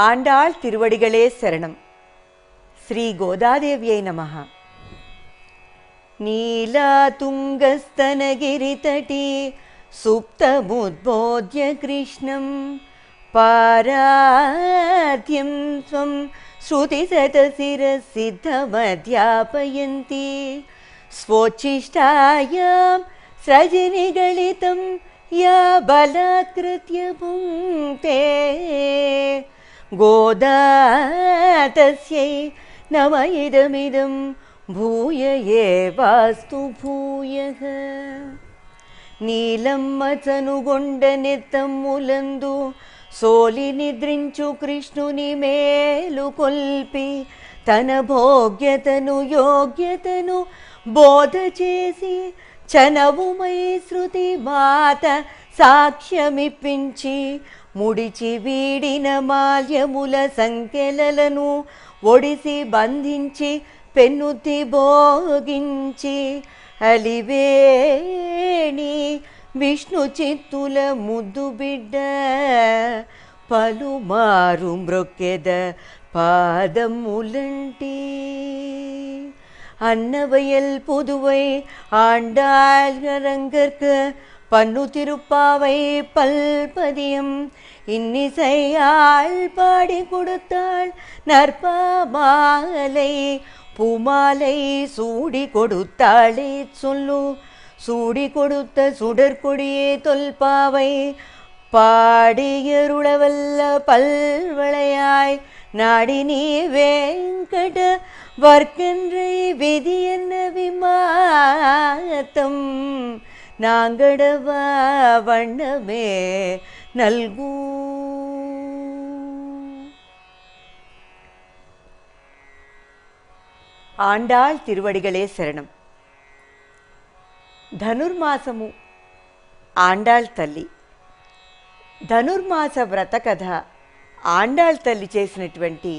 ஆண்டாள் आण्डाल् तिरुवडिगले शरणं श्रीगोदादेव्यै नमः नीला तुङ्गस्तनगिरितटी सुप्तमुद्बोध्यकृष्णं पाराद्यं स्वं श्रुतिसतशिरसिद्धमध्यापयन्ती स्वोच्छिष्ठायां सृजनिगलितं या बलाकृत्य पुते गोदा तस्यै नम इदमिदं भूय एवास्तु भूयः నీలమ్మచనుగొండ నెత్తమ్ములందు సోలి నిద్రించు కృష్ణుని మేలు కొల్పి తన భోగ్యతను యోగ్యతను బోధ చేసి చనవుమై శృతి మాత సాక్ష్యమిప్పించి ముడిచి వీడిన మాల్యముల సంఖ్యలను ఒడిసి బంధించి పెన్నుతి భోగించి అలివేణి విష్ణు చిత్తుల ముద్దు బిడ్డ పలుమారు మ్రొక్కెద పాదములంటి அன்னவயல் புதுவை ஆண்டாழ்கரங்கற்கு பன்னு திருப்பாவை பல்பதியம். இன்னிசையால் பாடி கொடுத்தாள் நற்பாமாலை. பூமாலை சூடி கொடுத்தாளே சொல்லு. சூடி கொடுத்த சுடற்கொடியே தொல்பாவை. பாடியருளவல்ல பல்வளையாய். நாடி நீ வேங்கட வர்க்கன்றை விதி என்ன விமாத்தம். நாங்கடவ வண்ணமே நல்கூ ఆండాళ్ తిరువడిగలే శరణం ధనుర్మాసము ఆండాళ్ తల్లి ధనుర్మాస వ్రత కథ ఆండాళ్ తల్లి చేసినటువంటి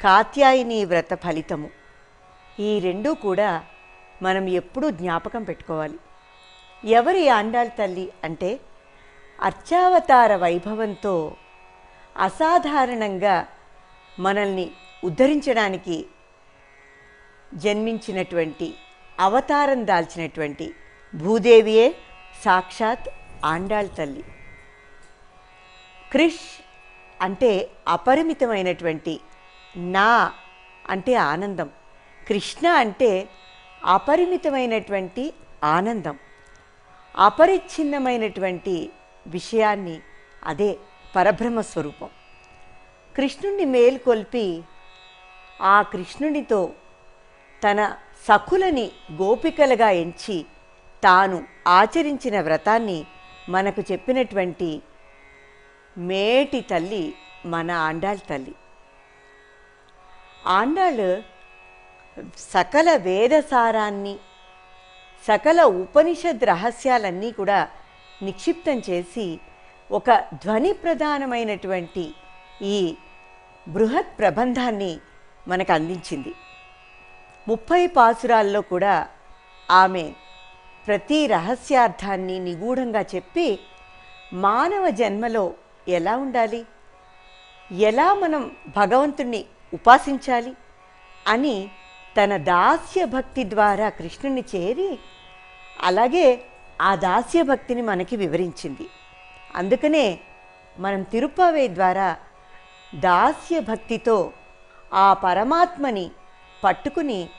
కాత్యాయని వ్రత ఫలితము ఈ రెండూ కూడా మనం ఎప్పుడూ జ్ఞాపకం పెట్టుకోవాలి ఎవరి ఆండాళ్ తల్లి అంటే అర్చావతార వైభవంతో అసాధారణంగా మనల్ని ఉద్ధరించడానికి జన్మించినటువంటి అవతారం దాల్చినటువంటి భూదేవియే సాక్షాత్ ఆండాళ్ తల్లి. క్రిష్ అంటే అపరిమితమైనటువంటి నా అంటే ఆనందం. కృష్ణ అంటే అపరిమితమైనటువంటి ఆనందం. అపరిచ్ఛిన్నమైనటువంటి విషయాన్ని అదే పరబ్రహ్మ స్వరూపం. కృష్ణుణ్ణి మేల్కొల్పి ఆ కృష్ణునితో తన సఖులని గోపికలుగా ఎంచి తాను ఆచరించిన వ్రతాన్ని మనకు చెప్పినటువంటి మేటి తల్లి మన ఆండాళ్ తల్లి. ఆండాళ్ సకల వేదసారాన్ని సకల ఉపనిషద్ రహస్యాలన్నీ కూడా నిక్షిప్తం చేసి ఒక ధ్వని ప్రధానమైనటువంటి ఈ బృహత్ ప్రబంధాన్ని మనకు అందించింది. ముప్పై పాసురాల్లో కూడా ఆమె ప్రతి రహస్యార్థాన్ని నిగూఢంగా చెప్పి మానవ జన్మలో ఎలా ఉండాలి? ఎలా మనం భగవంతుణ్ణి ఉపాసించాలి? అని తన దాస్య భక్తి ద్వారా కృష్ణుని చేరి అలాగే ఆ దాస్య భక్తిని మనకి వివరించింది. అందుకనే మనం తిరుపావే ద్వారా దాస్య భక్తితో ఆ పరమాత్మని పట్టుకుని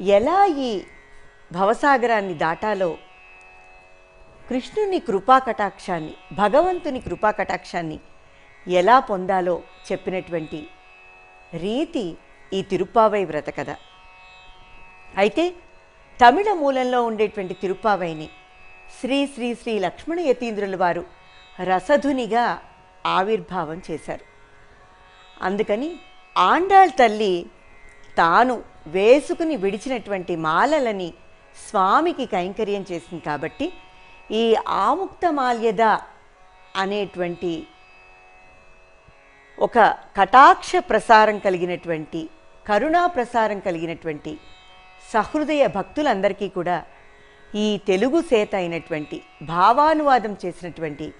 ఎలా ఈ భవసాగరాన్ని దాటాలో కృష్ణుని కృపాకటాక్షాన్ని భగవంతుని కృపాకటాక్షాన్ని ఎలా పొందాలో చెప్పినటువంటి రీతి ఈ తిరుప్పావై వ్రత కథ. అయితే తమిళ మూలంలో ఉండేటువంటి తిరుప్పావైని శ్రీ శ్రీ శ్రీ లక్ష్మణ యతీంద్రుల వారు రసధునిగా ఆవిర్భావం చేశారు. అందుకని ఆండాళ్ తల్లి తాను వేసుకుని విడిచినటువంటి మాలలని స్వామికి కైంకర్యం చేసింది కాబట్టి ఈ ఆముక్త మాల్యద అనేటువంటి ఒక కటాక్ష ప్రసారం కలిగినటువంటి కరుణా ప్రసారం కలిగినటువంటి సహృదయ భక్తులందరికీ కూడా ఈ తెలుగు సేత అయినటువంటి భావానువాదం చేసినటువంటి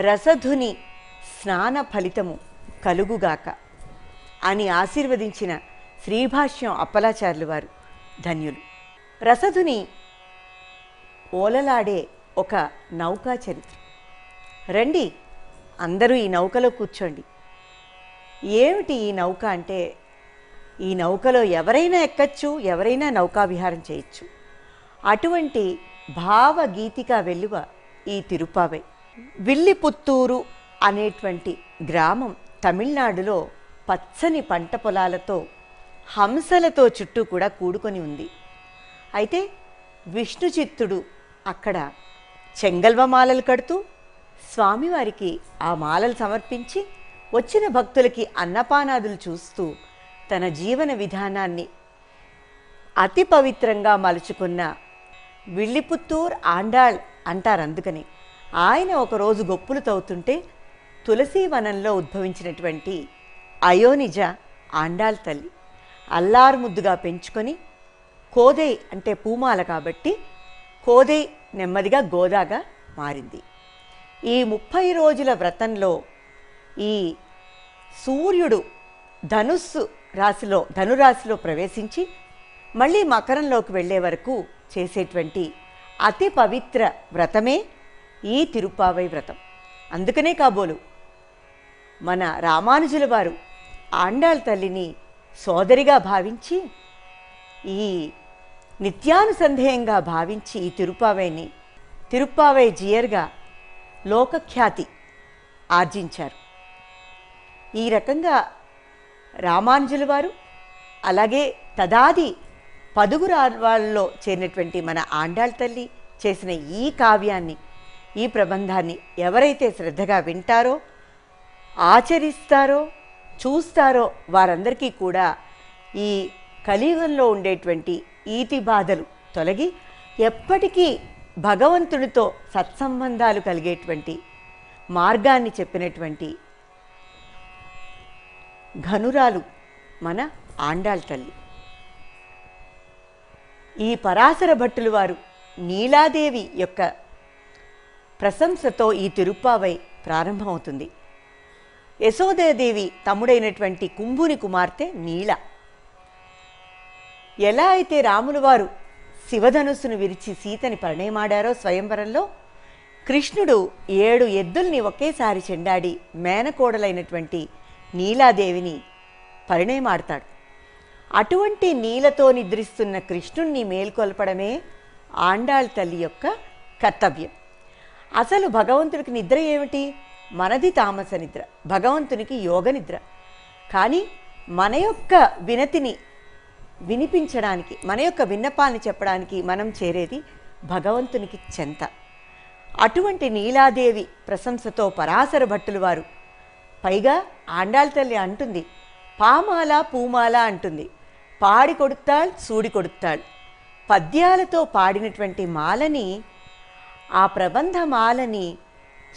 రసధుని స్నాన ఫలితము కలుగుగాక అని ఆశీర్వదించిన శ్రీభాష్యం అప్పలాచార్యులు వారు ధన్యులు. రసధుని ఓలలాడే ఒక నౌకా చరిత్ర. రండి అందరూ ఈ నౌకలో కూర్చోండి. ఏమిటి ఈ నౌక అంటే ఈ నౌకలో ఎవరైనా ఎక్కచ్చు ఎవరైనా నౌకావిహారం చేయొచ్చు. అటువంటి భావగీతిక వెలువ ఈ తిరుపావై విల్లిపుత్తూరు అనేటువంటి గ్రామం తమిళనాడులో పచ్చని పంట పొలాలతో హంసలతో చుట్టూ కూడా కూడుకొని ఉంది. అయితే విష్ణు చిత్తుడు అక్కడ చెంగల్వ మాలలు కడుతూ స్వామివారికి ఆ మాలలు సమర్పించి వచ్చిన భక్తులకి అన్నపానాదులు చూస్తూ తన జీవన విధానాన్ని అతి పవిత్రంగా మలుచుకున్న విల్లిపుత్తూర్ ఆండాళ్ అంటారు అందుకని. ఆయన ఒకరోజు గొప్పులు తవ్వుతుంటే తులసీవనంలో ఉద్భవించినటువంటి అయోనిజ ఆండాళ్ తల్లి అల్లారుముద్దుగా పెంచుకొని కోదై అంటే పూమాల కాబట్టి కోదై నెమ్మదిగా గోదాగా మారింది. ఈ ముప్పై రోజుల వ్రతంలో ఈ సూర్యుడు ధనుస్సు రాశిలో ధనురాశిలో ప్రవేశించి మళ్ళీ మకరంలోకి వెళ్ళే వరకు చేసేటువంటి అతి పవిత్ర వ్రతమే ఈ తిరుపావై వ్రతం. అందుకనే కాబోలు మన రామానుజుల వారు ఆండాళ్ తల్లిని సోదరిగా భావించి ఈ నిత్యానుసంధేయంగా భావించి ఈ తిరుపావైని తిరుప్పావై జియర్గా లోకఖ్యాతి ఆర్జించారు. ఈ రకంగా రామానుజుల వారు అలాగే తదాది పదుగురు చేరినటువంటి మన ఆండాళ్ తల్లి చేసిన ఈ కావ్యాన్ని ఈ ప్రబంధాన్ని ఎవరైతే శ్రద్ధగా వింటారో ఆచరిస్తారో చూస్తారో వారందరికీ కూడా ఈ కలియుగంలో ఉండేటువంటి ఈతి బాధలు తొలగి ఎప్పటికీ భగవంతుడితో సత్సంబంధాలు కలిగేటువంటి మార్గాన్ని చెప్పినటువంటి ఘనురాలు మన ఆండాళ్ తల్లి. ఈ పరాశర భట్టులు వారు నీలాదేవి యొక్క ప్రశంసతో ఈ తిరుప్పావై ప్రారంభమవుతుంది. యశోదయదేవి తమ్ముడైనటువంటి కుంభుని కుమార్తె నీల. ఎలా అయితే రాములు వారు శివధనుస్సును విరిచి సీతని పరిణయమాడారో స్వయంవరంలో కృష్ణుడు ఏడు ఎద్దుల్ని ఒకేసారి చెండాడి మేనకోడలైనటువంటి నీలాదేవిని పరిణయమాడతాడు. అటువంటి నీలతో నిద్రిస్తున్న కృష్ణుణ్ణి మేల్కొల్పడమే ఆండాళ్ తల్లి యొక్క కర్తవ్యం. అసలు భగవంతుడికి నిద్ర ఏమిటి? మనది తామస నిద్ర భగవంతునికి యోగ నిద్ర. కానీ మన యొక్క వినతిని వినిపించడానికి మన యొక్క విన్నపాన్ని చెప్పడానికి మనం చేరేది భగవంతునికి చెంత. అటువంటి నీలాదేవి ప్రశంసతో పరాశర భట్టులు వారు పైగా ఆండాళ్ తల్లి అంటుంది పామాల పూమాల అంటుంది. పాడి కొడుతాళ్ సూడి కొడుతాళ్ పద్యాలతో పాడినటువంటి మాలని ఆ ప్రబంధ మాలని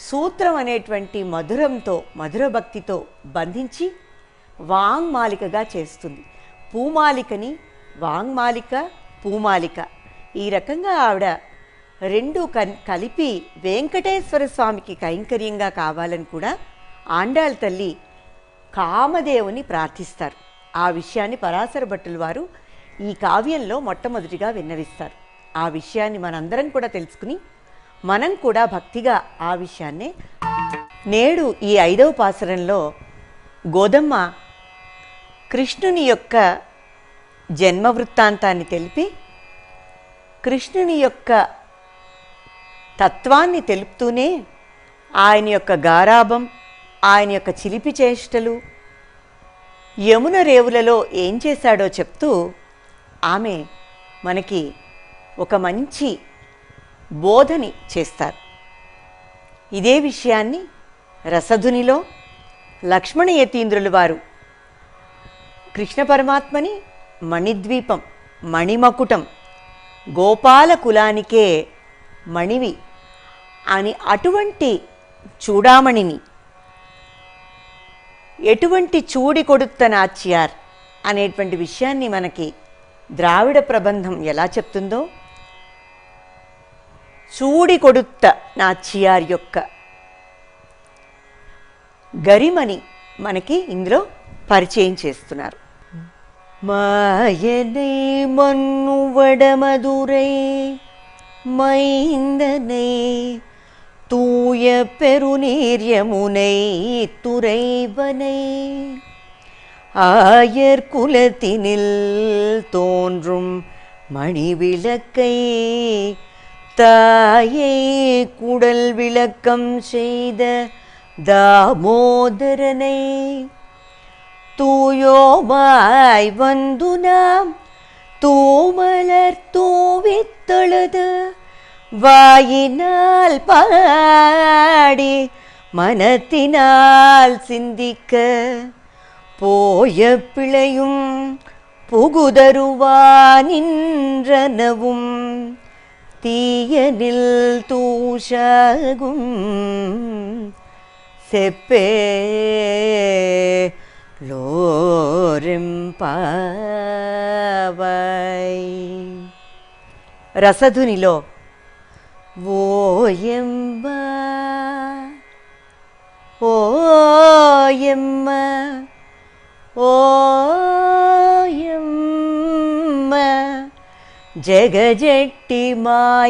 సూత్రం అనేటువంటి మధురంతో మధుర భక్తితో బంధించి వాంగ్మాలికగా చేస్తుంది. పూమాలికని వాంగ్మాలిక పూమాలిక. ఈ రకంగా ఆవిడ రెండు కలిపి వెంకటేశ్వర స్వామికి కైంకర్యంగా కావాలని కూడా ఆండాళ్ళ తల్లి కామదేవుని ప్రార్థిస్తారు. ఆ విషయాన్ని పరాశర భట్టుల వారు ఈ కావ్యంలో మొట్టమొదటిగా విన్నవిస్తారు. ఆ విషయాన్ని మనందరం కూడా తెలుసుకుని మనం కూడా భక్తిగా ఆ విషయాన్నే నేడు ఈ ఐదవ పాసరంలో గోదమ్మ కృష్ణుని యొక్క జన్మ వృత్తాంతాన్ని తెలిపి కృష్ణుని యొక్క తత్వాన్ని తెలుపుతూనే ఆయన యొక్క గారాభం ఆయన యొక్క చిలిపి చేష్టలు. యమున రేవులలో ఏం చేశాడో చెప్తూ ఆమె మనకి ఒక మంచి బోధని చేస్తారు. ఇదే విషయాన్ని రసధునిలో లక్ష్మణ యతీంద్రులు వారు కృష్ణ పరమాత్మని మణిద్వీపం మణిమకుటం గోపాల కులానికే మణివి అని అటువంటి చూడామణిని ఎటువంటి చూడి కొడుత్త నాచ్యార్ అనేటువంటి విషయాన్ని మనకి ద్రావిడ ప్రబంధం ఎలా చెప్తుందో చూడి కొడుత్త నాచ్యార్ యొక్క గరిమని మనకి ఇందులో పరిచయం చేస్తున్నారు மாயனை மண்ணுவடமதுரை மைந்தனை தூய பெருநீர் யமுனை துறைவனை. ஆயர் குலத்தினில் தோன்றும் மணிவிளக்கை தாயை குடல் விளக்கம் செய்த தாமோதரனை. தூயோமாய் வந்து நாம் தூமலர் தூவித்தழுது வாயினால் பாடி மனத்தினால் சிந்திக்க போய பிழையும் புகுதருவானின்றனவும் தீயனில் தூஷகும் செப்பே லோரிம்பாவை. ரசதுனிலோ. ఓయమ్మ ఓయమ్మ ఓయమ్మ జగజట్టి మాయదారియటే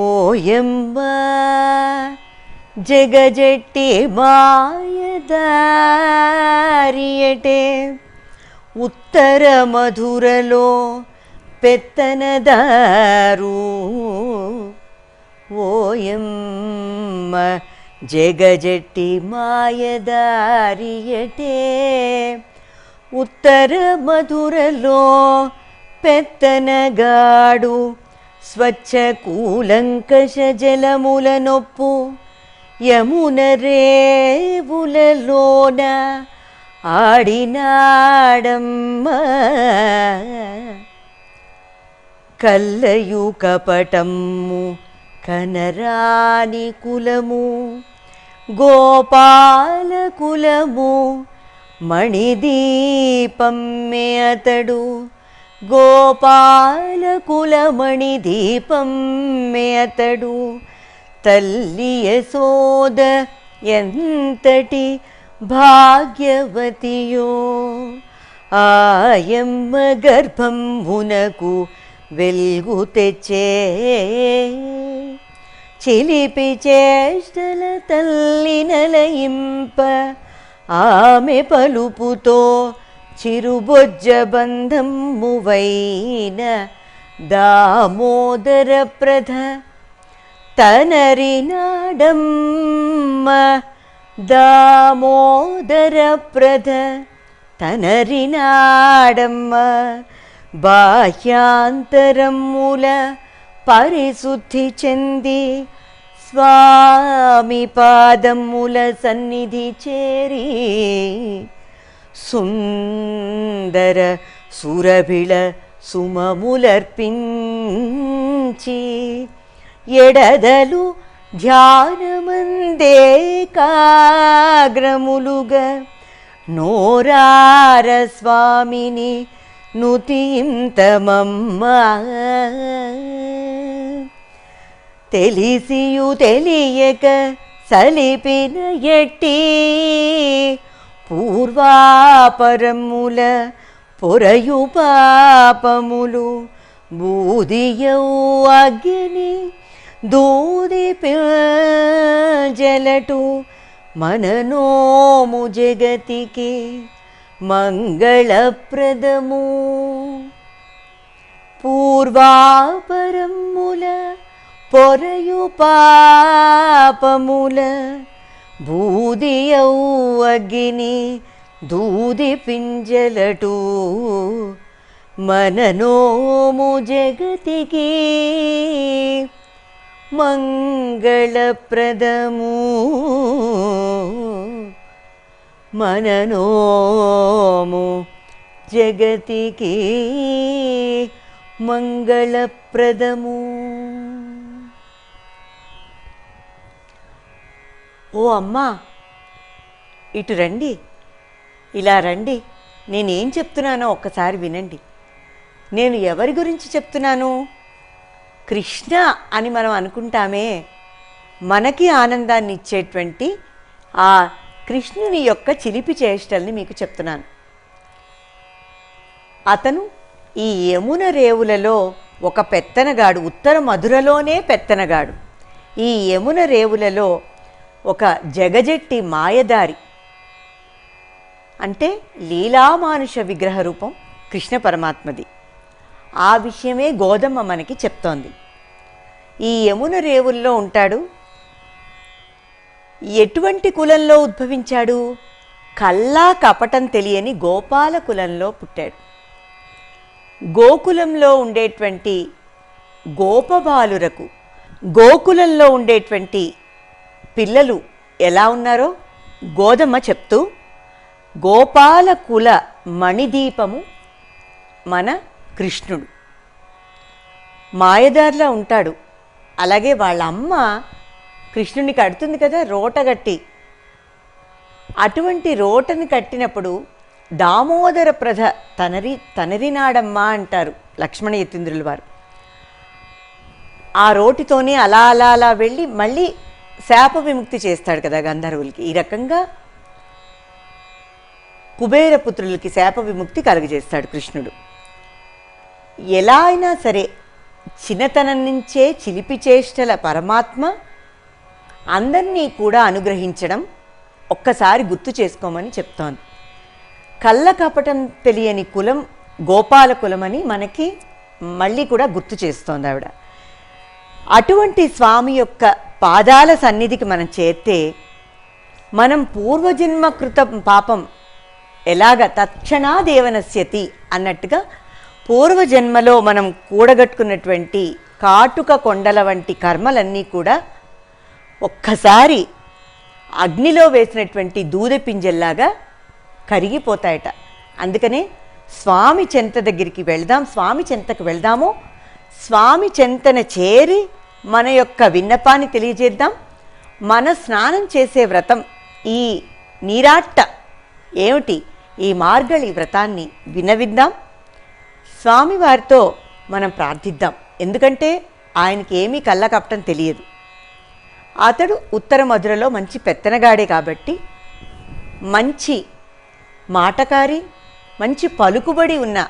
ఓయమ్మ జగజట్టి మాయదారియటే ఉత్తర మధురలో పెత్తనదారు ఓయమ్మ జగజట్టి మాయదారియటే ఉత్తర మధురలో పెత్తనగాడు స్వచ్ఛ కూలంకష జలముల నొప్పు యమున రేవులలోన ఆడినాడమ్మ. కల్లయు కపటమ్ము కనరాని కులము గోపాల కులము మణిదీపమ్మె అతడు గోపాల కులమణిదీపమ్మె అతడు తల్లి యశోద ఎంతటి భాగ్యవతియో ఆయమ్మ గర్భంబునకు వెల్గు తెచ్చే చిలిపి చేష్టల తల్లి నలయింప ఆమె పలుపుతో చిరుబొజ్జ బంధమువైన దామోదర ప్రధ తనరినాడమ్మ దామోదర ప్రధ తనరినాడమ్మ బాహ్యాంతరముల పరిశుద్ధి చెంది స్వామి పాదముల సన్నిధి చేరి సుందర సురభిళ సుమములర్పించి ఎడదలు ధ్యానమందే కాగ్రములుగా నోరార స్వామిని నుతింతమమ్మ. తెలిసియు తెలియక సలిపిన ఎట్టి పూర్వాపరముల పొరయు పాపములు బూదియౌ అగ్ని దూది జలటు మననోము జగతికి మంగళప్రదము. పూర్వాపరముల పొరయు పాపముల భూదియౌ అగ్ని దూది పింజలటు మననోము జగతికి మంగళప్రదము. మననోము. జగతికి మంగళప్రదము. ఓ అమ్మా ఇటు రండి. ఇలా రండి. నేనేం చెప్తున్నానో ఒక్కసారి వినండి. నేను ఎవరి గురించి చెప్తున్నాను? కృష్ణ అని మనం అనుకుంటామే. మనకి ఆనందాన్ని ఇచ్చేటువంటి ఆ కృష్ణుని యొక్క చిలిపి చేష్టల్ని మీకు చెప్తున్నాను. అతను ఈ యమున రేవులలో ఒక పెత్తనగాడు ఉత్తర మధురలోనే పెత్తనగాడు. ఈ యమున రేవులలో ఒక జగజెట్టి మాయదారి అంటే లీలామానుష విగ్రహ రూపం కృష్ణ పరమాత్మది. ఆ విషయమే గోదమ్మ మనకి చెప్తోంది. ఈ యమున రేవుల్లో ఉంటాడు ఎటువంటి కులంలో ఉద్భవించాడు? కల్లా కపటం తెలియని గోపాల కులంలో పుట్టాడు. గోకులంలో ఉండేటువంటి గోపబాలురకు గోకులంలో ఉండేటువంటి పిల్లలు ఎలా ఉన్నారో గోదమ్మ చెప్తూ గోపాల కుల మణిదీపము మన కృష్ణుడు. మాయదారిలా ఉంటాడు. అలాగే వాళ్ళ అమ్మ కృష్ణుని కడుతుంది కదా రోటగట్టి అటువంటి రోటని కట్టినప్పుడు దామోదర ప్రధ తనరి తనరినాడమ్మ అంటారు లక్ష్మణ యతీంద్రుల వారు. ఆ రోటితోనే అలా అలా అలా వెళ్ళి మళ్ళీ శాప విముక్తి చేస్తాడు కదా గంధర్వులకి. ఈ రకంగా కుబేరపుత్రులకి శాప విముక్తి కలుగజేస్తాడు కృష్ణుడు. ఎలా అయినా సరే చిన్నతనం నుంచే చిలిపి చేష్టల పరమాత్మ అందరినీ కూడా అనుగ్రహించడం ఒక్కసారి గుర్తు చేసుకోమని చెప్తోంది. కళ్ళ కపటం తెలియని కులం గోపాల కులమని మనకి మళ్ళీ కూడా గుర్తు చేస్తోంది ఆవిడ. అటువంటి స్వామి యొక్క పాదాల సన్నిధికి మనం చేస్తే మనం పూర్వజన్మ కృత పాపం ఎలాగ తక్షణాదేవనస్యతి అన్నట్టుగా పూర్వజన్మలో మనం కూడగట్టుకున్నటువంటి కాటుక కొండల వంటి కర్మలన్నీ కూడా ఒక్కసారి అగ్నిలో వేసినటువంటి దూదె పింజల్లాగా కరిగిపోతాయట. అందుకనే స్వామి చెంత దగ్గరికి వెళ్దాం స్వామి చెంతకు వెళ్దాము. స్వామి చెంతన చేరి మన యొక్క విన్నపాన్ని తెలియజేద్దాం. మన స్నానం చేసే వ్రతం ఈ నీరాట్ట ఏమిటి? ఈ మార్గళి వ్రతాన్ని వినవిద్దాం. స్వామివారితో మనం ప్రార్థిద్దాం. ఎందుకంటే ఆయనకి ఏమీ కళ్ళకప్పటం తెలియదు. అతడు ఉత్తర మధురలో మంచి పెత్తనగాడే కాబట్టి మంచి మాటకారి మంచి పలుకుబడి ఉన్న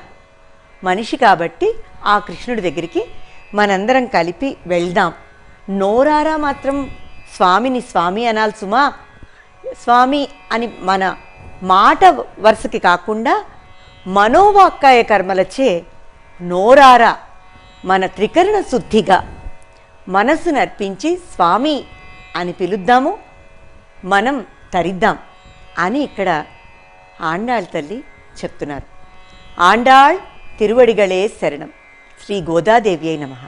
మనిషి కాబట్టి ఆ కృష్ణుడి దగ్గరికి మనందరం కలిపి వెళ్దాం. నోరారా మాత్రం స్వామిని స్వామి అనాలి సుమా స్వామి అని మన మాట వరుసకి కాకుండా మనోవాక్కాయ కర్మలచే నోరారా మన త్రికరణ శుద్ధిగా మనస్సును అర్పించి స్వామి అని పిలుద్దాము మనం తరిద్దాం అని ఇక్కడ ఆండాళ్ తల్లి చెప్తున్నారు. ఆండాళ్ తిరువడిగళే శరణం. శ్రీ గోదాదేవి అయి నమః.